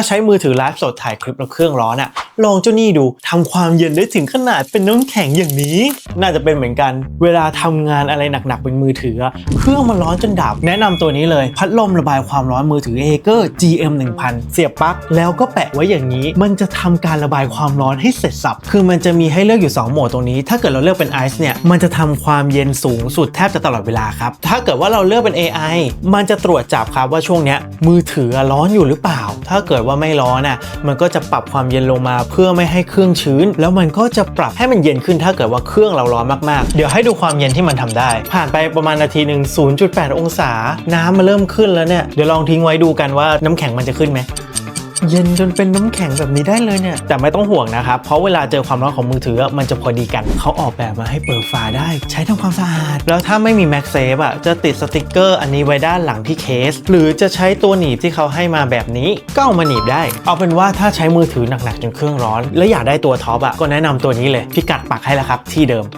ถ้าใช้มือถือไลฟ์สดถ่ายคลิปแล้วเครื่องร้อนอะ ลองเจ้านี่ดูทำความเย็นได้ถึงขนาดเป็นน้ำแข็งอย่างนี้ น่าจะเป็นเหมือนกัน เวลาทำงานอะไรหนักๆบนมือถือ เครื่องมันร้อนจนดับ แนะนำตัวนี้เลย พัดลมระบายความร้อนมือถือเอเกอร์ GM 1000 เสียบปลั๊กแล้วก็แปะไว้อย่างนี้ มันจะทำการระบายความร้อนให้เสร็จสับ คือมันจะมีให้เลือกอยู่ 2 โหมดตรงนี้ ถ้าเกิดเราเลือกเป็นไอซ์เนี่ย มันจะทำความเย็นสูงสุดแทบจะตลอดเวลาครับ ถ้าเกิดว่าเราเลือกเป็น AI มันจะตรวจจับครับว่าช่วงเนี้ยมือถือร้อนอยู่หรือเปล่า ถ้าเกิดว่าไม่ร้อนอะ มันก็จะปรับความเย็นลงมาเพื่อไม่ให้เครื่องชื้น แล้วมันก็จะปรับให้มันเย็นขึ้นถ้าเกิดว่าเครื่องเราร้อนมากๆ เดี๋ยวให้ดูความเย็นที่มันทำได้ ผ่านไปประมาณนาทีหนึ่ง0.8 องศา น้ำมันเริ่มขึ้นแล้วเนี่ยเดี๋ยวลองทิ้งไว้ดูกันว่าน้ำแข็งมันจะขึ้นไหม เย็นจนเป็นน้ำแข็งแบบนี้ได้เลยเนี่ย แต่ไม่ต้องห่วงนะครับ เพราะเวลาเจอความร้อนของมือถือมันจะพอดีกัน เขาออกแบบมาให้เปิดฝาได้ ใช้ทำความสะอาด แล้วถ้าไม่มี MagSafe อะจะติดสติกเกอร์อันนี้ไว้ด้านหลังที่เคส หรือจะใช้ตัวหนีบที่เขาให้มาแบบนี้ ก็เอามาหนีบได้ เอาเป็นว่าถ้าใช้มือถือหนักๆจนเครื่องร้อน แล้วอยากได้ตัวท็อปอะก็แนะนำตัวนี้เลยพิกัดปักให้แล้วครับที่เดิม